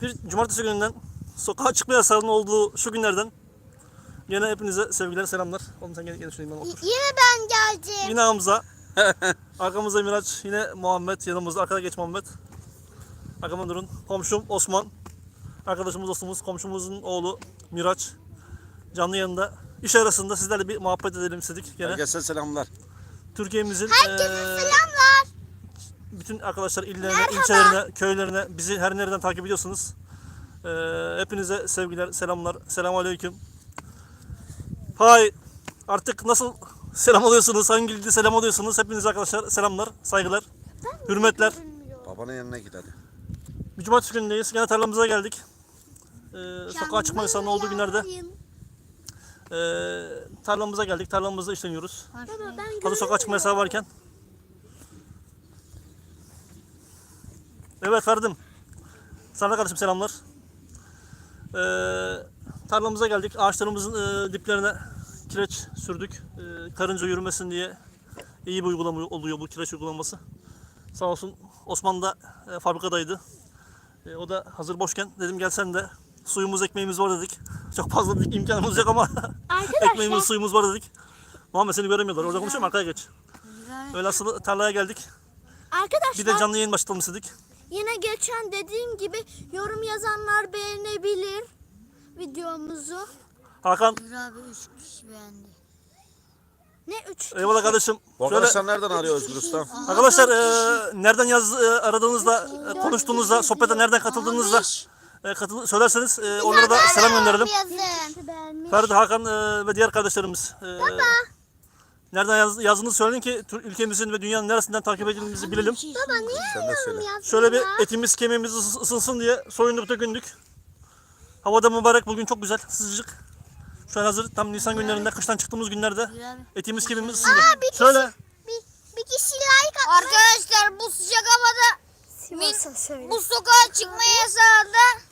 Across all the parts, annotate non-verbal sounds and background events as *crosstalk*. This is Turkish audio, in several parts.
Bir cumartesi gününden sokağa çıkma yasağının olduğu şu günlerden yine hepinize sevgiler selamlar. Oğlum sen gel, gel şuraya ben otur. Yine ben geldim. Yine Hamza. *laughs* Arkamızda Miraç. Yine Muhammed. Yanımızda. Arkada geç Muhammed. Arkamda durun. Komşum Osman. Arkadaşımız dostumuz. Komşumuzun oğlu Miraç. Canlı yanında. İş arasında sizlerle bir muhabbet edelim istedik. Gene Herkese selamlar. Türkiye'mizin Herkese eee, selamlar. Bütün arkadaşlar illerine, Merhaba. ilçelerine, köylerine bizi her nereden takip ediyorsunuz. Eee, hepinize sevgiler, selamlar. Selamun aleyküm. Hay. Artık nasıl selam alıyorsunuz? Hangi dilde selam alıyorsunuz? Hepinize arkadaşlar selamlar, saygılar, hürmetler. Babanın yanına git hadi. Bir cumartesi günündeyiz. Gene tarlamıza geldik. Eee sokağa çıkma yasağının olduğu günlerde eee tarlamıza geldik. Tarlamızda işleniyoruz. Baba ben Hazır sokağa çıkma yasağı varken. Evet Ferdim. Sana kardeşim selamlar. Ee, tarlamıza geldik. Ağaçlarımızın e, diplerine kireç sürdük. Ee, karınca yürümesin diye iyi bir uygulama oluyor bu kireç uygulaması. Sağ olsun Osman da e, fabrikadaydı. E, o da hazır boşken dedim gel sen de suyumuz ekmeğimiz var dedik. Çok fazla imkanımız yok ama *laughs* ekmeğimiz suyumuz var dedik. Muhammed seni göremiyorlar. Orada konuşuyorum arkaya geç. Öyle aslında tarlaya geldik. Arkadaşlar Bir de canlı yayın başlatalım istedik. Yine geçen dediğim gibi yorum yazanlar beğenebilir videomuzu. Hakan abi 3 kişi beğendi. Ne üç eyvallah kardeşim. Bu Şöyle, arkadaşlar nereden arıyor Özgür Usta? arkadaşlar e, nereden yaz e, aradığınızda, e, konuştuğunuzda, sohbete nereden katıldığınızda e, katıl söylerseniz e, onlara da selam gönderelim. yazın. Ferdi, Hakan e, ve diğer kardeşlerimiz. E, Nereden yaz, yazdığınızı söyleyin ki Tür- ülkemizin ve dünyanın neresinden takip edildiğimizi bilelim. Baba niye Sen de söyle. yazdın Şöyle bir ya? etimiz kemiğimiz ıs- ısınsın diye soyunduk dökündük. Havada mübarek bugün çok güzel sıcacık. Şu an hazır tam Nisan günlerinde kıştan çıktığımız günlerde etimiz kemiğimiz ısındı. Şöyle Bir, bir kişi like atmış. Arkadaşlar bu sıcak havada Sivas'a söyle. bu sokağa çıkma yasağında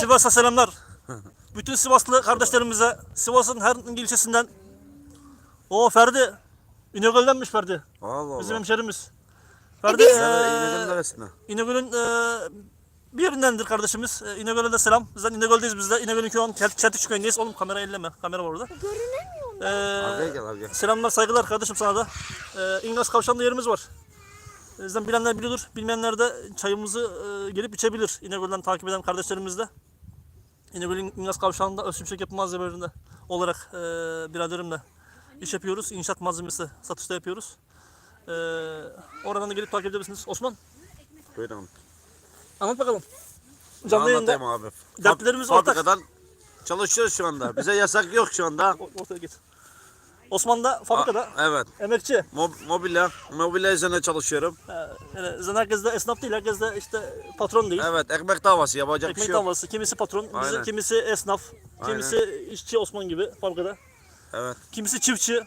Sivas'a selamlar. Bütün Sivaslı kardeşlerimize Sivas'ın her ilçesinden o Ferdi İnegöl'denmiş Ferdi. Allah Bizim Allah. hemşerimiz. Ferdi Sen de eee, İnegöl'ün neresinde? İnegöl'ün eee bir yerindendir kardeşimiz. Eee, İnegöl'e de selam. Bizden İnegöl'deyiz biz de. İnegöl'ün köyü Çeltik köyündeyiz. Oğlum kamera elleme. Kamera var orada. Görünemiyor mu? Arkaya Eee gel abi gel. selamlar saygılar kardeşim sana da. Eee İngaz Kavşağı'nda yerimiz var. Bizden bilenler biliyordur. Bilmeyenler de çayımızı eee, gelip içebilir. İnegöl'den takip eden kardeşlerimiz de. İnegöl'ün İngaz Kavşağı'nda Öztürk Yapı Malzemelerinde olarak eee biraderimle iş yapıyoruz. İnşaat malzemesi satışta yapıyoruz. Eee oradan da gelip takip edebilirsiniz. Osman Buyurun. anlat bakalım. Ne Canlı yayında anlatayım abi? Dertlerimiz Fab- ortak. Fabrikadan çalışıyoruz şu anda. Bize yasak yok şu anda. *laughs* O- ortaya git. Osman da fabrikada A- evet. emekçi. Mob- mobilya. Mobilya üzerine çalışıyorum. Ee, yani zaten herkes de esnaf değil, herkes de işte patron değil. Evet ekmek davası yapacak bir Ekmek şey yok. davası, kimisi patron, bizi, Aynen. kimisi esnaf, kimisi işçi Osman gibi fabrikada. Evet. Kimisi çiftçi.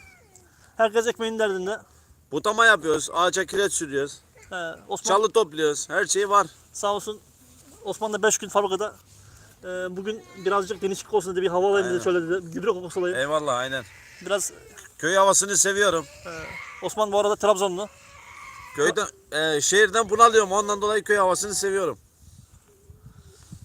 Herkes ekmeğin derdinde. Butama yapıyoruz. Ağaca kireç sürüyoruz. Ee, Osman Çalı topluyoruz. Her şey var. sağ olsun Osman da 5 gün fabrikada. Ee, bugün birazcık değişiklik olsun dedi, bir hava alayım dedi, şöyle dedi, gübre kokusu alayım. Eyvallah aynen. Biraz Köy havasını seviyorum. Osman bu arada Trabzonlu. Köyden, e, şehirden bunalıyorum. Ondan dolayı köy havasını seviyorum.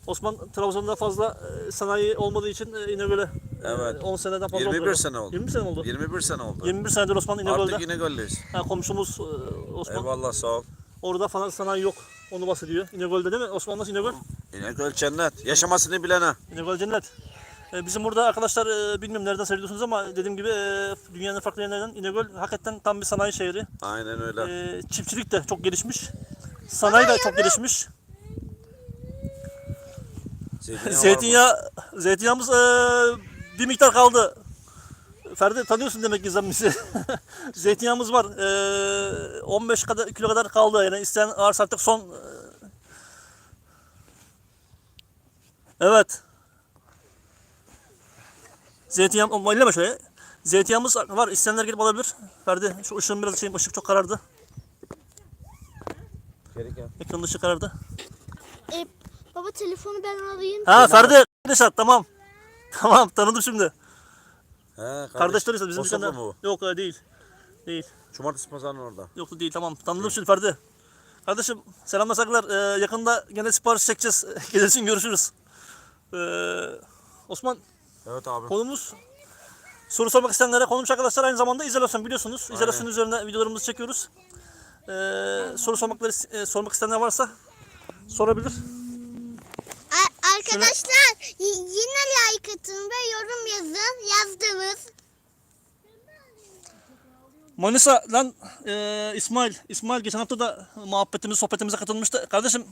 Osman Trabzon'da fazla e, sanayi olmadığı için e, İnegöl'e Evet. 10 seneden fazla 21 oldu. sene oldu. 21 sene oldu. 21 sene oldu. 21 senedir Osman İnegöl'de. Artık yine göldeyiz. Ha, komşumuz e, Osman. Eyvallah sağ ol. Orada falan sanayi yok. Onu bahsediyor. İnegöl'de değil mi? Osman nasıl İnegöl? İnegöl cennet. Yaşamasını bilene. İnegöl cennet. E, bizim burada arkadaşlar e, bilmiyorum nereden seyrediyorsunuz ama dediğim gibi e, dünyanın farklı yerlerinden İnegöl hakikaten tam bir sanayi şehri. Aynen öyle. E, çiftçilik de çok gelişmiş. Sanayi de çok gelişmiş. Zeytinyağı var mı? Zeytinyağı, zeytinyağımız e, bir miktar kaldı. Ferdi tanıyorsun demek ki bizi. *laughs* Zeytinyağımız var. E, 15 kadar, kilo kadar kaldı. Yani isteyen ağırsa artık son. e, Evet. Zeytinyağım, elleme şöyle. Zeytinyağımız var. İsteyenler gelip alabilir. Ferdi şu ışığın biraz şeyin ışık çok karardı. Ekranın ışığı karardı. E, baba telefonu ben alayım. Ha Ferdi. At tamam. *laughs* Tamam tanıdım şimdi. He, kardeş, Kardeşleriz bizim Kosovlu dükkanda. mu Yok öyle değil. Değil. bu? Cumartesi pazarının orada. Yok değil tamam. Tanıdım şimdi Ferdi. Kardeşim selamlar saygılar. Ee, yakında gene sipariş çekeceğiz. *laughs* Gelirsin görüşürüz. Ee, Osman Evet abi. konumuz soru sormak isteyenlere konumuz arkadaşlar aynı zamanda izolasyon biliyorsunuz. İzolasyon üzerine videolarımızı çekiyoruz. Ee, soru sormakları e, sormak isteyenler varsa sorabilir. Arkadaşlar yine like atın ve yorum yazın. Yazdınız. Manisa lan e, İsmail. İsmail geçen hafta da muhabbetimiz, sohbetimize katılmıştı. Kardeşim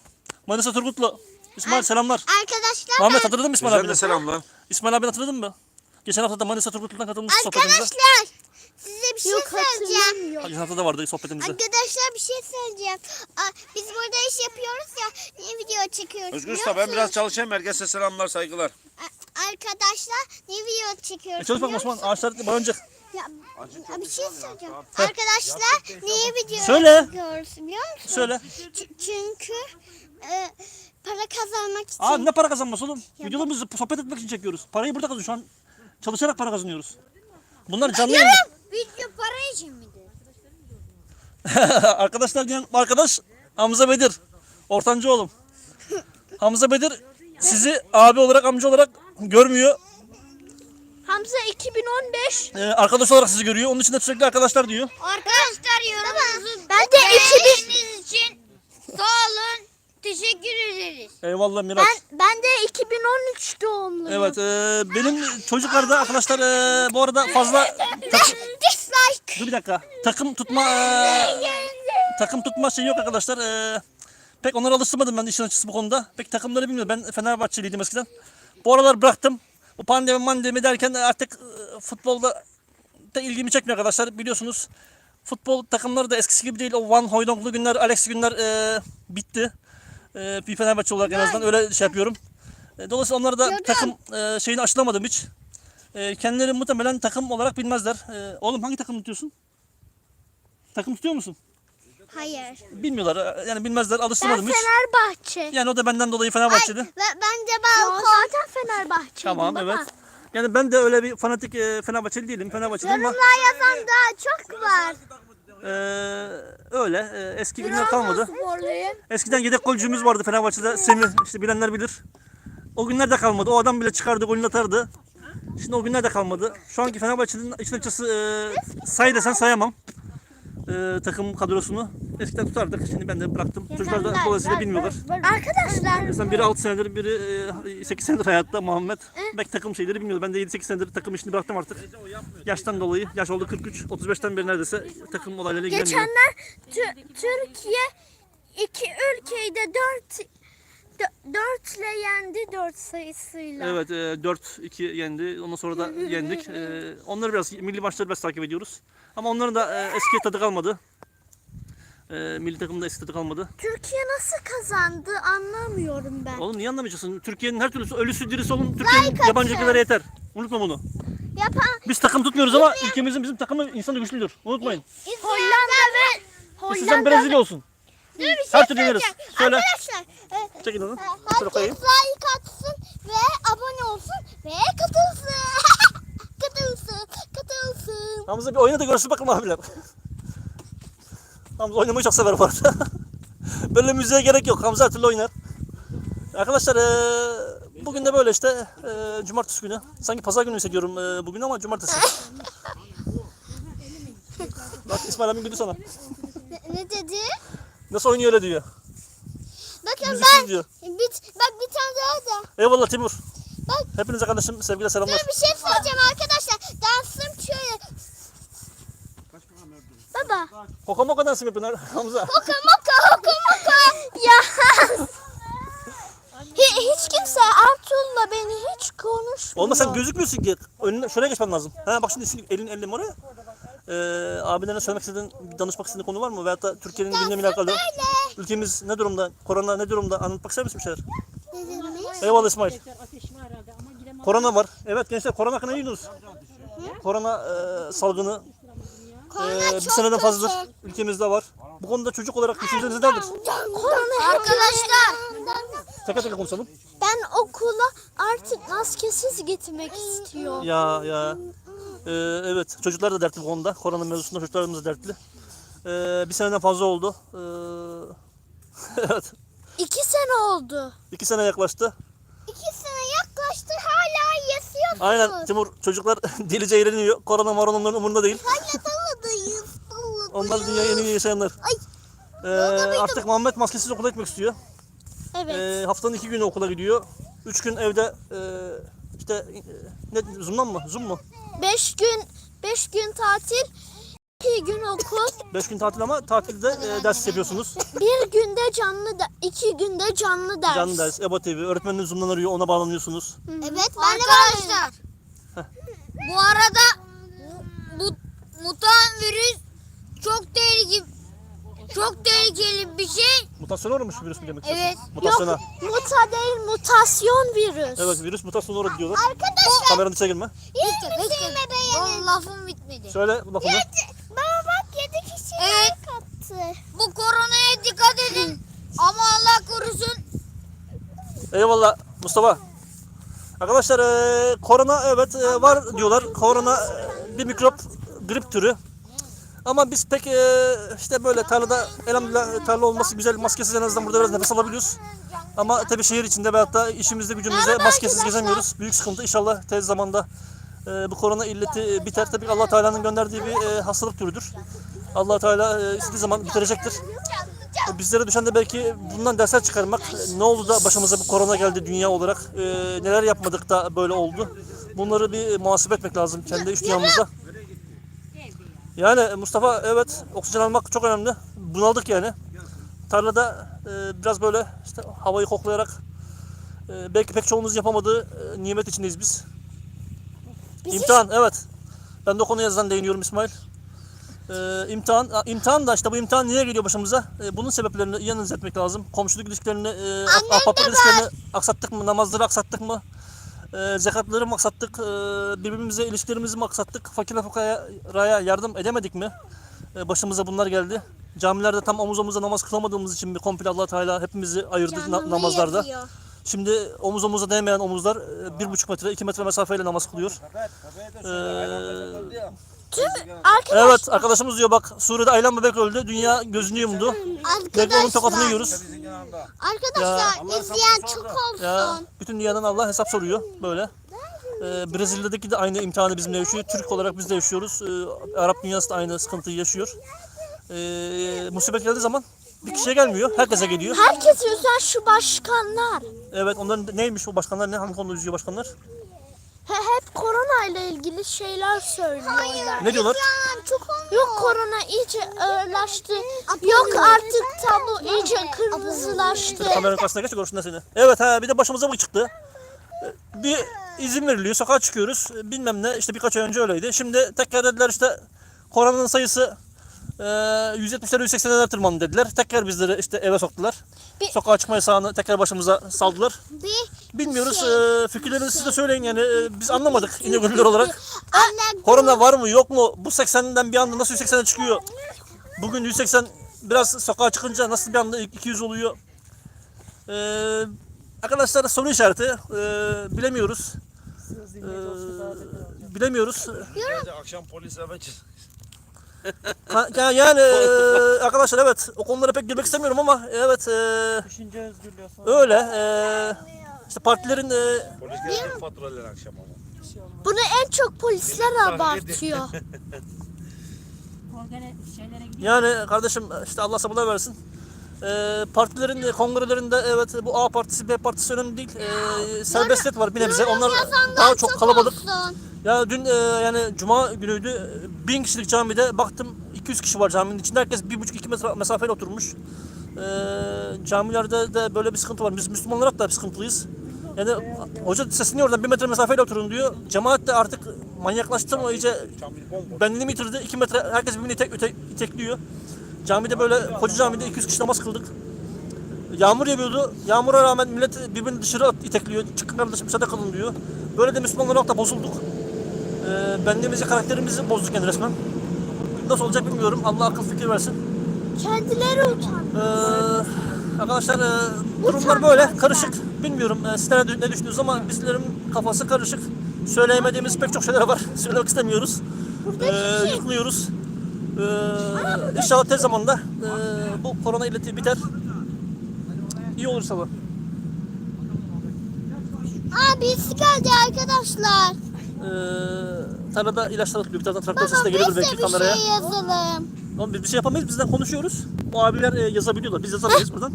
Manisa Turgutlu. İsmail selamlar. Arkadaşlar Muhammed hatırladın mı İsmail abi? de selamlar. İsmail abi hatırladın mı? Geçen hafta da Manisa Turgutlu'dan katılmıştı sohbetimize. Arkadaşlar size bir şey söyleyeceğim. Geçen hafta da vardı sohbetimize. Arkadaşlar bir şey söyleyeceğim. Aa, biz burada iş yapıyoruz ya. Ne video çekiyoruz Özgür biliyor Usta ben musunuz? biraz çalışayım. Herkese selamlar saygılar. A- Arkadaşlar ne video çekiyoruz E çalış biliyor bakalım Osman. musunuz? Ağaçlar boyanacak. Ya, ya bir şey söyleyeceğim. Arkadaşlar niye video Söyle. çekiyoruz biliyor musunuz? Söyle. Ç- çünkü e, para kazanmak için. Aa ne para kazanması oğlum? Videolarımızı sohbet etmek için çekiyoruz. Parayı burada kazanıyoruz şu an. Çalışarak para kazanıyoruz. Bunlar canlı yayın. Video para için miydi? *laughs* Arkadaşlar diyen arkadaş Hamza Bedir. Ortancı oğlum. *laughs* Hamza Bedir sizi abi olarak amca olarak görmüyor. Hamza 2015. Ee, arkadaş olarak sizi görüyor. Onun için de sürekli arkadaşlar diyor. Arkadaşlar yorumunuzu Ben de 2000 beğendiğiniz için sağ olun. Teşekkür ederiz. Eyvallah Miraç. ben, ben de 2013 doğumluyum. Evet e, benim çocuklar da arkadaşlar e, bu arada fazla tak- Dislike. dur bir dakika takım tutma e, takım tutma şey yok arkadaşlar. E, pek onları alıştırmadım ben işin açısı bu konuda. Pek takımları bilmiyorum. Ben Fenerbahçeliydim eskiden. Bu aralar bıraktım. Bu pandemi mandemi derken artık e, futbolda da ilgimi çekmiyor arkadaşlar. Biliyorsunuz futbol takımları da eskisi gibi değil. O Van Hooydonklu günler, Alex günler e, bitti. E, bir Fenerbahçe olarak en azından öyle şey yapıyorum. E, dolayısıyla onları da takım e, şeyini aşılamadım hiç. E, kendileri muhtemelen takım olarak bilmezler. E, oğlum hangi takım tutuyorsun? Takım tutuyor musun? Hayır. Bilmiyorlar. Yani bilmezler. Ben Alıştırmadım hiç. Fenerbahçe. Yani o da benden dolayı Fenerbahçeli. Ve ben de balkon. zaten Fenerbahçe. Tamam evet. Yani ben de öyle bir fanatik e, Fenerbahçeli değilim. Fenerbahçeliyim ama Yorumlar yazan daha çok var. E, öyle. E, eski günler kalmadı. Eskiden yedek golcümüz vardı Fenerbahçe'de. Semih işte bilenler bilir. O günler de kalmadı. O adam bile çıkardı golünü atardı. Şimdi o günler de kalmadı. Şu anki Fenerbahçe'nin için açısı e, say desen sayamam. E, takım kadrosunu. Eskiden tutardık. Şimdi ben de bıraktım. Çocuklar da dolayısıyla bilmiyorlar. Arkadaşlar Mesela biri 6 senedir, biri e, 8 senedir hayatta Muhammed. Belki takım şeyleri bilmiyordu. Ben de 7-8 senedir takım işini bıraktım artık. Yaştan dolayı. Yaş oldu 43. 35'ten beri neredeyse takım olaylarıyla ilgileniyorum. geçenler Tü- Türkiye iki ülkeyi de 4 4 ile yendi 4 sayısıyla. Evet, e, 4-2 yendi. Ondan sonra da yendik. E, onları biraz, milli maçları biraz takip ediyoruz. Ama onların da e, eski tadı kalmadı. E, milli takımda eski tadı kalmadı. Türkiye nasıl kazandı anlamıyorum ben. Oğlum niye anlamayacaksın? Türkiye'nin her türlü ölüsü dirisi olun. Türkiye'nin yabancı ülkelere yeter. Unutma bunu. Yapan Biz takım tutmuyoruz ama ülkemizin bizim takımı insanı güçlüdür. Unutmayın. Hollanda ve İstersen Brezilya olsun. Dur bir şey Her türlü yeneriz. söyleyeceğim. Söyle. Arkadaşlar e, Çekin onu. Şöyle herkes koyayım. like atsın ve abone olsun ve katılsın. Katılsın. Hamza bir oyna da görsün bakalım abiler. Hamza oynamayı çok sever bu arada. *laughs* böyle müziğe gerek yok. Hamza her türlü oynar. Arkadaşlar eee, bugün de böyle işte eee, cumartesi günü. Sanki pazar günü hissediyorum eee, bugün ama cumartesi. *laughs* Bak İsmail abim güldü sana. Ne, ne dedi? Nasıl oynuyor öyle diyor. Bakın Müziksiz ben diyor. bir, bak bir tane daha da. Eyvallah Timur. Bak. Hepinize kardeşim sevgiler selamlar. Dur bir şey söyleyeceğim arkadaşlar. Dansım şöyle. Baba. Koka moka dansı mı yapıyorsun *laughs* Hamza? Oka moka oka moka. Ya. Hi- hiç kimse Artuğ'la beni hiç konuşmuyor. Olmaz sen gözükmüyorsun ki. Önüne şuraya geçmen lazım. Ha bak şimdi elin elin oraya. Ee, abilerine söylemek istediğin, danışmak istediğin konu var mı? Veyahut da Türkiye'nin gündemiyle alakalı. Ülkemiz ne durumda? Korona ne durumda? Anlatmak ister misin bir şeyler? Eyvallah İsmail. Korona var. Evet gençler korona hakkında ne diyorsunuz? Korona e, salgını Korona e, bir çok seneden kötü. fazladır ülkemizde var. Bu konuda çocuk olarak düşünceleriniz nedir? Korona Arkadaşlar. Teker teker konuşalım. Ben okula artık maskesiz gitmek istiyorum. Ya ya. Ee, evet çocuklar da dertli bu konuda. Korona mevzusunda çocuklarımız da dertli. Ee, bir seneden fazla oldu. Ee, *laughs* evet. İki sene oldu. İki sene yaklaştı. İki sene yaklaştı hala yaşıyorsunuz. Aynen Timur çocuklar *laughs* delice eğleniyor. Korona var onların umurunda değil. Daladayız. Onlar dünyayı en iyi yaşayanlar. Ee, artık Muhammed maskesiz okula gitmek istiyor. Evet. Ee, haftanın iki günü okula gidiyor. Üç gün evde e, işte e, ne Zoom'dan mı? Zoom mu? Beş gün beş gün tatil, iki gün okul, Beş gün tatil ama tatilde e, ders yapıyorsunuz. bir günde canlı da, iki günde canlı ders. Canlı ders, EBA TV. Öğretmeniniz Zoom'dan arıyor, ona bağlanıyorsunuz. Evet Arkadaşlar. Bu arada bu mutant virüs çok tehlikeli çok tehlikeli bir şey. Mutasyon uğramış virüs mü demek istiyorsun? Evet. Mutasyona. Yok muta değil mutasyon virüs. Evet virüs mutasyona uğradı diyorlar. Arkadaşlar Kameranın içine girme. Bekle bekle. Oğlum lafım bitmedi. Söyle lafını. baba bak yedi kişi Evet. kattı. Bu koronaya dikkat edin. Ama Allah korusun. Eyvallah Mustafa. Arkadaşlar e, korona evet e, var diyorlar. Korona e, bir mikrop grip türü. Ama biz pek e, işte böyle tarlada elhamdülillah tarla olması güzel maskesiz en azından burada biraz nefes alabiliyoruz. Ama tabii şehir içinde veyahut da işimizde gücümüzde maskesiz gezemiyoruz. Büyük sıkıntı. İnşallah tez zamanda e, bu korona illeti e, biter. Tabii Allah Teala'nın gönderdiği bir e, hastalık türüdür. Allah Teala e, istediği zaman bitirecektir. Bizlere düşen de belki bundan dersler çıkarmak. Ne oldu da başımıza bu korona geldi dünya olarak? E, neler yapmadık da böyle oldu? Bunları bir muhasebe etmek lazım kendi iş dünyamızda. Yani Mustafa evet oksijen almak çok önemli. Bunaldık yani. Tarlada e, biraz böyle işte havayı koklayarak e, belki pek çoğumuz yapamadığı e, nimet içindeyiz biz. İmtihan evet. Ben de o konuya yazdan değiniyorum İsmail. Ee, imtihan, imtihan da işte bu imtihan niye geliyor başımıza? Ee, bunun sebeplerini iyi analiz etmek lazım. Komşuluk ilişkilerini, e, ahbaplık ilişkilerini aksattık mı? Namazları aksattık mı? E, zekatları mı aksattık? E, birbirimize ilişkilerimizi mi aksattık? Fakire fukaraya yardım edemedik mi? E, başımıza bunlar geldi. Camilerde tam omuz omuza namaz kılamadığımız için bir komple allah Teala hepimizi ayırdı na- namazlarda. Şimdi omuz omuza değmeyen omuzlar e, bir buçuk metre, iki metre mesafeyle namaz kılıyor. Ee, Tüm arkadaşlar, Evet arkadaşımız diyor bak Suriye'de Aylan bebek öldü. Dünya gözünü yumdu. Belki onun tokatını yiyoruz. arkadaşlar izleyen çok olsun. Ya bütün dünyadan Allah hesap soruyor böyle. Ee, Brezilya'daki de aynı imtihanı bizimle yaşıyor. Türk olarak biz de yaşıyoruz. Ee, Arap dünyası da aynı sıkıntıyı yaşıyor. Ee, musibet geldiği zaman bir kişiye gelmiyor. Herkese geliyor. Herkes yüzden şu başkanlar. Evet onların neymiş bu başkanlar? Ne hangi konuda yüzüyor başkanlar? He, hep korona ile ilgili şeyler söylüyorlar. Ne diyorlar? Yok korona iyice ağırlaştı. Yok artık tabu iyice kırmızılaştı. Kameranın karşısına geç de görsünler seni. Evet ha bir de başımıza bu çıktı. Bir izin veriliyor, sokağa çıkıyoruz. Bilmem ne işte birkaç ay önce öyleydi. Şimdi tekrar dediler işte koronanın sayısı e, 170'lere 180'lere tırmandı dediler. Tekrar bizleri işte eve soktular. Bir- Sokağa çıkma yasağını tekrar başımıza saldılar. Bir Bilmiyoruz. e, fikirlerinizi siz de söyleyin yani. e, biz anlamadık İnegöllüler olarak. anne Korona var mı yok mu? Bu 80'den bir anda nasıl 180'e çıkıyor? Bugün 180 biraz sokağa çıkınca nasıl bir anda 200 oluyor? Ee, arkadaşlar soru işareti. Ee, bilemiyoruz. Ee, bilemiyoruz. Akşam polis eve çık- Ha, ya- yani *laughs* e, arkadaşlar evet o konulara pek girmek istemiyorum ama evet e, öyle. E, işte partilerin e, Polis gelecek faturalar akşam ama. bunu en çok polisler abartıyor. *laughs* Yani kardeşim işte Allah sabırlar versin. Ee, partilerin e, kongrelerinde evet bu A partisi B partisi önemli değil. Ee, serbestiyet var bir nebze. Onlar daha çok kalabalık. Ya dün e, yani cuma günüydü. Bin kişilik camide baktım 200 kişi var caminin içinde. Herkes bir buçuk iki metre mesafeyle oturmuş. Ee, camilerde de böyle bir sıkıntı var. Biz Müslüman olarak da bir sıkıntılıyız. Yani hoca sesleniyor oradan bir metre mesafeyle oturun diyor. Cemaat de artık manyaklaştı mı iyice benliğini yitirdi. 2 metre herkes birbirini itek, itek, itekliyor. Camide böyle koca camide 200 kişi namaz kıldık. Yağmur yağıyordu. Yağmura rağmen millet birbirini dışarı itekliyor. Çıkın kardeşim müsaade kılın diyor. Böyle de Müslüman olarak da bozulduk. Ee, benliğimizi, karakterimizi bozduk yani resmen. Nasıl olacak bilmiyorum. Allah akıl fikir versin. Kendileri utan. Ee, arkadaşlar e, durumlar böyle karışık. Bilmiyorum e, sizler ne düşünüyorsunuz ama bizlerin kafası karışık. Söyleyemediğimiz pek çok şeyler var. *laughs* Söylemek istemiyoruz. Ee, yıkılıyoruz. Ee, inşallah tez zamanda e, bu korona illeti biter. İyi olur inşallah. Aa birisi geldi arkadaşlar. Ee, tarlada ilaçlar atılıyor. Bir taraftan traktör sesi de geliyordur biz de belki bir kameraya. şey yazalım. Oğlum biz bir şey yapamayız. Bizden konuşuyoruz. O abiler e, yazabiliyorlar. Biz yazamayız buradan.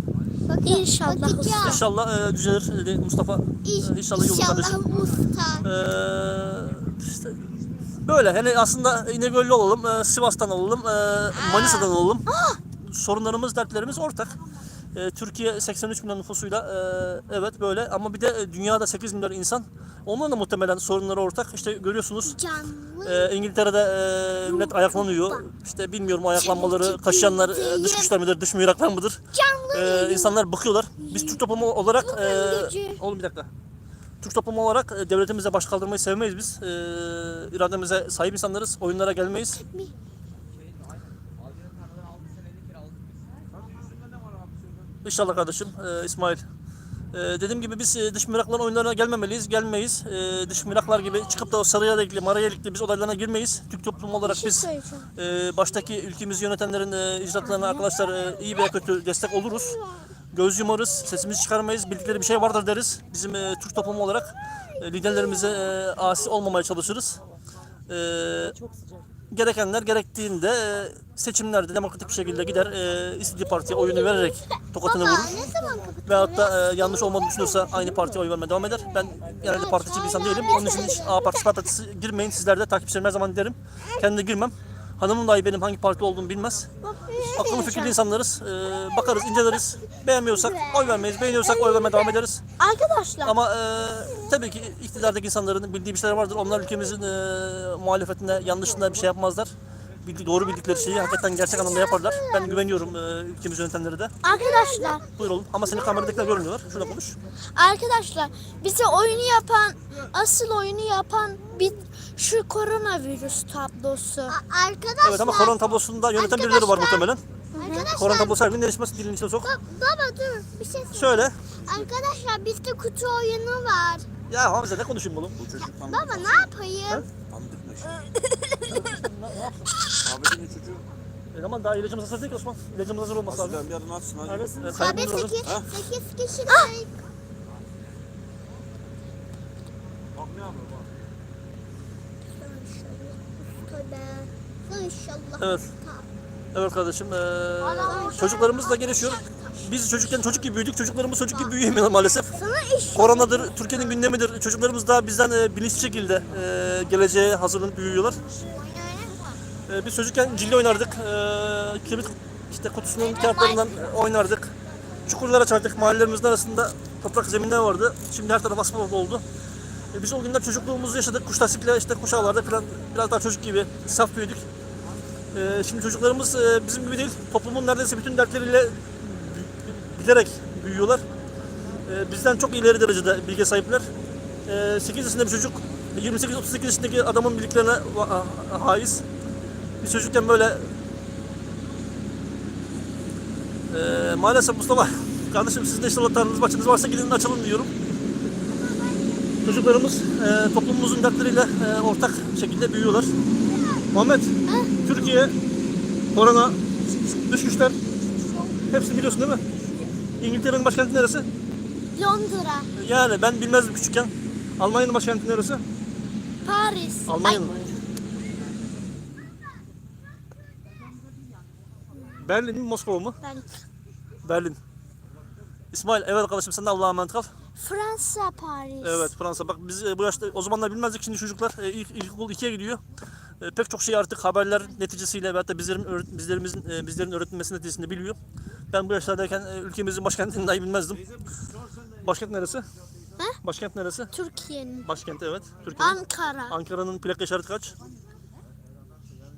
İnşallah. Bakacağım. İnşallah e, düzelir dedi Mustafa. E, inşallah olur kardeşim. İnşallah usta. Ee, işte böyle hani aslında İnegöl'lü olalım, e, Sivas'tan olalım, e, Manisa'dan olalım. Sorunlarımız, dertlerimiz ortak. E, Türkiye 83 milyon nüfusuyla e, evet böyle ama bir de e, dünyada 8 milyar insan. Onların da muhtemelen sorunları ortak. İşte görüyorsunuz Canlı. e, İngiltere'de e, millet ayaklanıyor. İşte bilmiyorum ayaklanmaları, kaşıyanlar e, dış güçler midir, dış mihraklar mıdır? Canlı. Ee, insanlar bıkıyorlar. Biz Türk toplumu olarak e, oğlum bir dakika. Türk toplumu olarak e, devletimize baş kaldırmayı sevmeyiz biz. E, irademize sahip insanlarız. Oyunlara gelmeyiz. İnşallah kardeşim e, İsmail. E, dediğim gibi biz e, dış mihrakların oyunlarına gelmemeliyiz, gelmeyiz. E, dış mihraklar gibi çıkıp da o sarı yelekli, mara yelekli biz olaylarına girmeyiz. Türk toplumu olarak şey biz e, baştaki ülkemizi yönetenlerin e, icraatlarına arkadaşlar e, iyi veya kötü destek oluruz. Göz yumarız, sesimizi çıkarmayız, bildikleri bir şey vardır deriz. Bizim e, Türk toplumu olarak e, liderlerimize e, asi olmamaya çalışırız. E, gerekenler gerektiğinde e, seçimlerde demokratik bir şekilde gider e, istediği partiye oyunu vererek tokatını vurur. Veyahut da e, yanlış olmadığını düşünüyorsa aynı partiye oy vermeye devam eder. Ben genelde partici bir insan değilim. Onun için hiç A partisi partisi girmeyin. Sizler de takipçilerim her zaman derim. Kendim de girmem. Hanımım dahi benim hangi parti olduğumu bilmez. Akıllı fikirli insanlarız. E, bakarız, inceleriz. Beğenmiyorsak oy vermeyiz. Beğeniyorsak oy vermeye devam ederiz. Arkadaşlar. Ama e, tabii ki iktidardaki insanların bildiği bir şeyler vardır. Onlar ülkemizin e, muhalefetine, yanlışında bir şey yapmazlar. Bildi, doğru bildikleri şeyi hakikaten gerçek anlamda yaparlar. Ben güveniyorum e, ülkemizi yönetenlere de. Arkadaşlar. Buyur oğlum. Ama seni kameradakiler görmüyorlar. Şurada konuş. Arkadaşlar bize oyunu yapan asıl oyunu yapan bir şu koronavirüs tablosu. Arkadaşlar. Evet ama korona tablosunda yöneten birileri var muhtemelen. Arkadaşlar. Korona tablosu her gün değişmez. Dilin içine sok. Ba- Baba dur bir şey söyle. Söyle. Arkadaşlar bizde kutu oyunu var. Ya Hamza ne konuşayım oğlum? Baba ne yapayım? E, zaman daha ilacımız hazır değil ki Osman. İlacımız hazır olması lazım. Aslan bir yarın atsın hadi. Evet. E, Abi kaybımız lazım. 8, Ha? 8 kişi Ah! Bak ne yapıyor bak. İnşallah. Evet. Evet kardeşim. E, çocuklarımız da gelişiyor. Biz çocukken çocuk gibi büyüdük. Çocuklarımız çocuk gibi büyüyemiyor maalesef. Koronadır, Türkiye'nin gündemidir. Çocuklarımız daha bizden e, bilinçli şekilde e, geleceğe hazırlanıp büyüyorlar. E, biz çocukken cilli oynardık. E, kibrit işte kutusunun kağıtlarından oynardık. Çukurlar açardık. Mahallelerimizin arasında toprak zeminler vardı. Şimdi her taraf asfalt oldu. E, biz o günler çocukluğumuzu yaşadık. Kuş lastikle işte kuş ağlarda falan biraz daha çocuk gibi saf büyüdük. E, şimdi çocuklarımız e, bizim gibi değil. Toplumun neredeyse bütün dertleriyle bilerek büyüyorlar. E, bizden çok ileri derecede bilgi sahipler. E, 8 yaşında bir çocuk 28-38 yaşındaki adamın bildiklerine haiz. Biz çocukken böyle e, maalesef Mustafa *laughs* kardeşim sizin de inşallah tanrınız başınız varsa gidin açılın diyorum. Çocuklarımız e, toplumumuzun dertleriyle e, ortak şekilde büyüyorlar. Muhammed, Türkiye, korona, dış güçler hepsini biliyorsun değil mi? İngiltere'nin başkenti neresi? Londra, Yani ben bilmezdim küçükken. Almanya'nın başkenti neresi? Paris. Almanya'nın. Berlin mi Moskova mı? Ben Berlin. İsmail evet arkadaşım sen de Allah'a emanet kal. Fransa, Paris. Evet Fransa bak biz e, bu yaşta o zamanlar bilmezdik şimdi çocuklar e, ilk ilkokul 2'ye gidiyor. E, pek çok şey artık haberler neticesiyle veyahut da bizlerin bizlerimizin e, bizlerin öğretilmesi neticesinde biliyor. Ben bu yaşlardayken e, ülkemizin başkentini dahi bilmezdim. Başkent neresi? Başkent neresi? Türkiye'nin. Başkent evet. Türkiye'nin. Ankara. Ankara'nın plaka işareti kaç?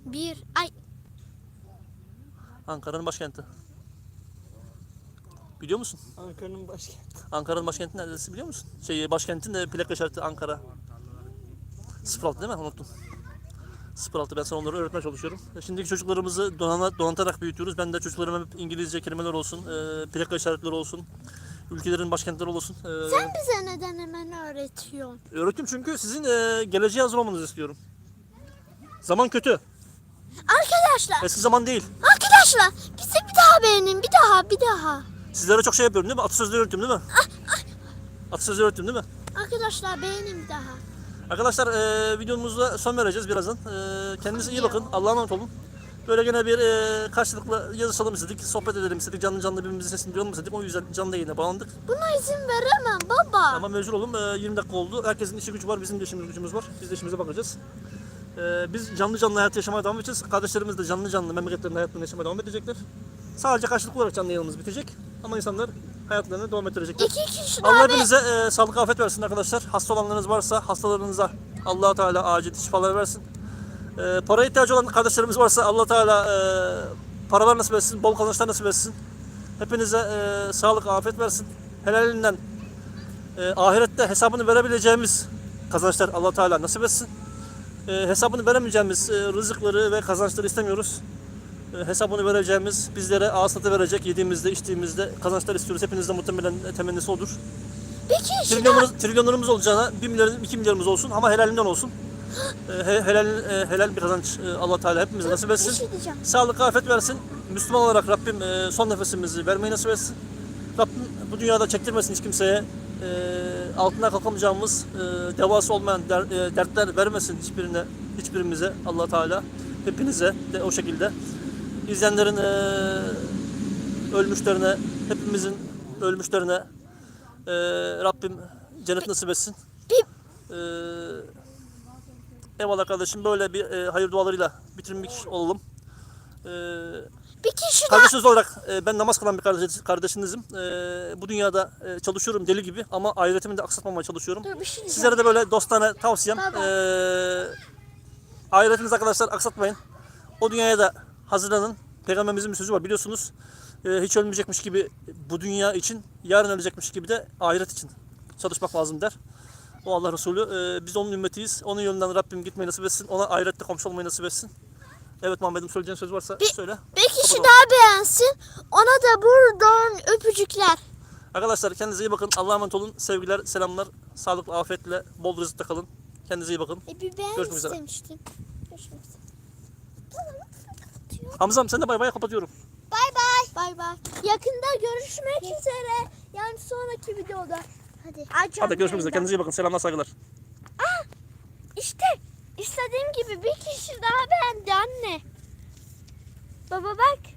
Bir ay Ankara'nın başkenti. Biliyor musun? Ankara'nın başkenti. Ankara'nın başkenti neresi biliyor musun? Şey başkentin de plaka işareti Ankara. 06 değil mi? Unuttum. 06 ben sana onları öğretmeye çalışıyorum. E, Şimdiki çocuklarımızı donana, donatarak büyütüyoruz. Ben de çocuklarıma hep İngilizce kelimeler olsun, e, plaka işaretleri olsun, ülkelerin başkentleri olsun. E, sen bize neden hemen öğretiyorsun? öğrettim çünkü sizin e, geleceğe hazır olmanızı istiyorum. Zaman kötü. Arkadaşlar, Eski zaman değil. arkadaşlar bizi bir daha beğenin, bir daha, bir daha. Sizlere çok şey yapıyorum değil mi? Atasözleri öğrettim değil mi? Atasözleri öğrettim değil mi? Arkadaşlar beğenin bir daha. Arkadaşlar e, videomuzda son vereceğiz birazdan. E, kendinize iyi bakın. Allah'a emanet olun. Böyle gene bir e, karşılıklı yazışalım istedik. Sohbet edelim istedik. Canlı canlı birbirimizin sesini duyalım istedik. O yüzden canlı yayına bağlandık. Buna izin veremem baba. Ama mecbur olun. E, 20 dakika oldu. Herkesin işi gücü var. Bizim de işimiz gücümüz var. Biz de işimize bakacağız. E, biz canlı canlı hayat yaşamaya devam edeceğiz. Kardeşlerimiz de canlı canlı memleketlerinde hayatlarını yaşamaya devam edecekler. Sadece karşılıklı olarak canlı yayınımız bitecek. Ama insanlar hayatlarını devam ettirecekler. İki kişi Allah be- hepinize e, sağlık afet versin arkadaşlar. Hasta olanlarınız varsa hastalarınıza allah Teala acil şifalar versin. E, para ihtiyacı olan kardeşlerimiz varsa allah Teala e, paralar nasip etsin, bol kazançlar nasip etsin. Hepinize e, sağlık afet versin. Helalinden e, ahirette hesabını verebileceğimiz kazançlar allah Teala nasip etsin. E, hesabını veremeyeceğimiz e, rızıkları ve kazançları istemiyoruz. Hesabını vereceğimiz, bizlere tadı verecek, yediğimizde, içtiğimizde kazançlar istiyoruz. Hepinizde muhtemelen temennisi odur. Daha. Trilyonlarımız, trilyonlarımız olacağına 1 milyar, 2 milyarımız olsun ama helalinden olsun. *gasps* E, he- helal, e, helal bir kazanç e, allah Teala hepimize nasip Bir etsin. şey diyeceğim. Sağlık, afet versin. Müslüman olarak Rabbim e, son nefesimizi vermeyi nasip etsin. Rabbim bu dünyada çektirmesin hiç kimseye. E, altına kalkamayacağımız e, devası olmayan der- e, dertler vermesin hiçbirine, hiçbirimize allah Teala. Hepinize de o şekilde. İzleyenlerin e, ölmüşlerine, hepimizin ölmüşlerine e, Rabbim cennet nasip etsin. E, eyvallah kardeşim böyle bir e, hayır dualarıyla bitirmiş olalım. E, bir kişi daha. kardeşiniz olarak e, ben namaz kılan bir kardeş, kardeşinizim. E, bu dünyada e, çalışıyorum deli gibi ama ahiretimi de aksatmamaya çalışıyorum. Dur bir şey. Sizlere de böyle dostane tavsiyem. Baba. E, ahiretinizi arkadaşlar aksatmayın. O dünyaya da hazırlanın. Peygamberimizin bir sözü var biliyorsunuz. E, hiç ölmeyecekmiş gibi bu dünya için, yarın ölecekmiş gibi de ahiret için çalışmak lazım der. O Allah Resulü. E, biz onun ümmetiyiz. Onun yolundan Rabbim gitmeyi nasip etsin. Ona ahirette komşu olmayı nasip etsin. Evet Muhammed'im söyleyeceğin söz varsa Bir- söyle. Bir kişi Kapatalım. daha beğensin. Ona da buradan öpücükler. Arkadaşlar kendinize iyi bakın. Allah'a emanet olun. Sevgiler, selamlar. Sağlıklı, afiyetle, bol rızıkta kalın. Kendinize iyi bakın. E bir beğen Görüşmek üzere. istemiştim. Görüşmek üzere. Hamzam sen de bay bay kapatıyorum. Bay bay. Bay bay. Yakında görüşmek üzere. Yani sonraki videoda. Hadi. Hadi görüşmek üzere. Kendinize iyi bakın. Selamlar, saygılar. İşte istediğim gibi bir kişi daha beğendi anne. Baba bak.